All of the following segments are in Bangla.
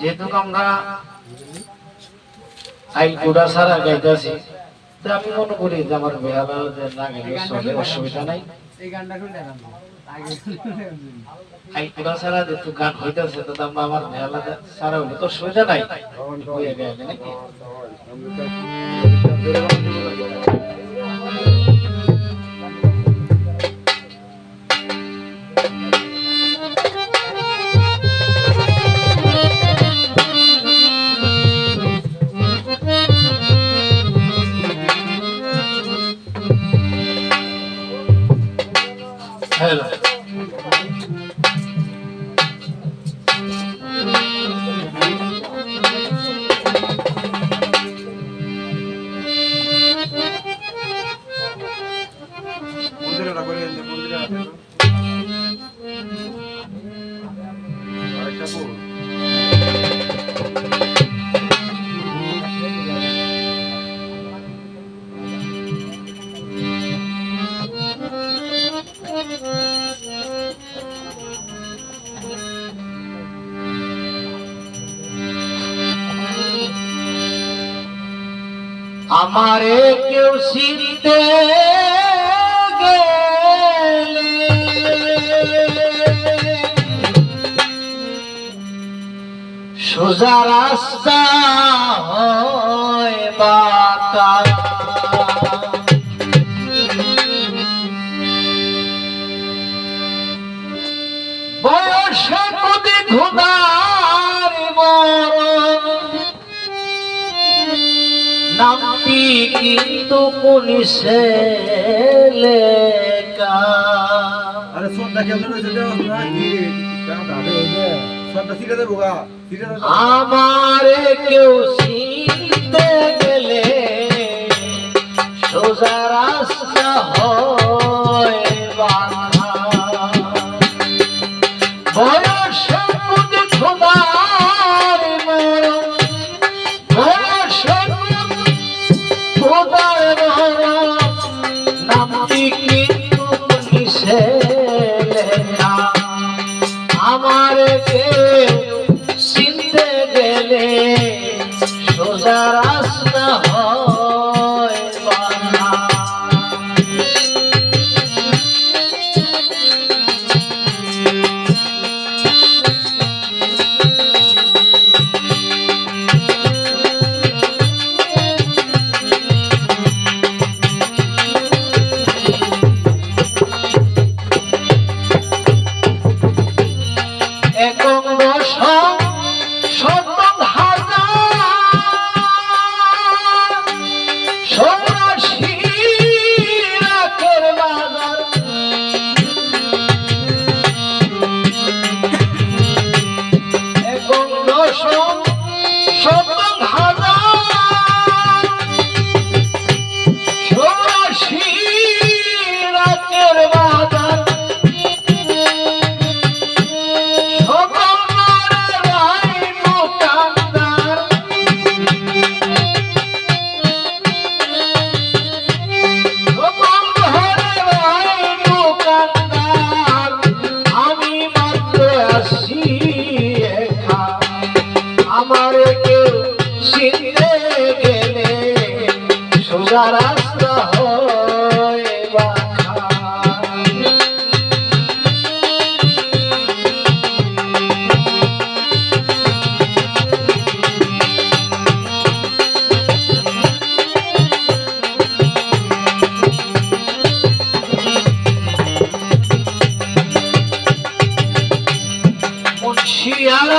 যেহেতু আমরা আইল কোডা সারা গাইতেছি তো আমি মনে করি যে আমার বেহালা না চলে অসুবিধা নাই। আইল কোডা সারা যেহেতু গান হইতেছে তো আমরা আমার বেহালা সারা হইলে তো অসুবিধা নাই। হয়ে গেলে নাকি? আমারে কেউ গেলে। সোজা রাস্তা হয় বাঁকা নামটি কিন্তু পুলিশে লেখা আরে কেমন হয়েছে না কি? আমারে কেউ সোজা হয়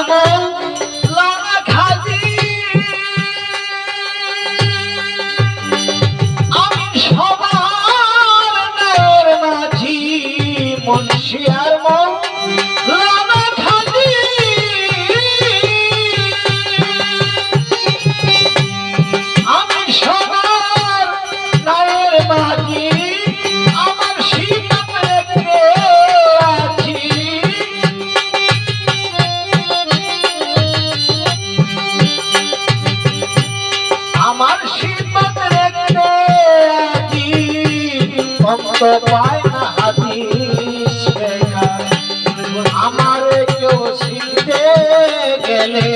মন আমার কেউ শিখতে গেলে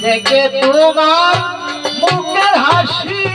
দেখে তোমার মুখের হাসি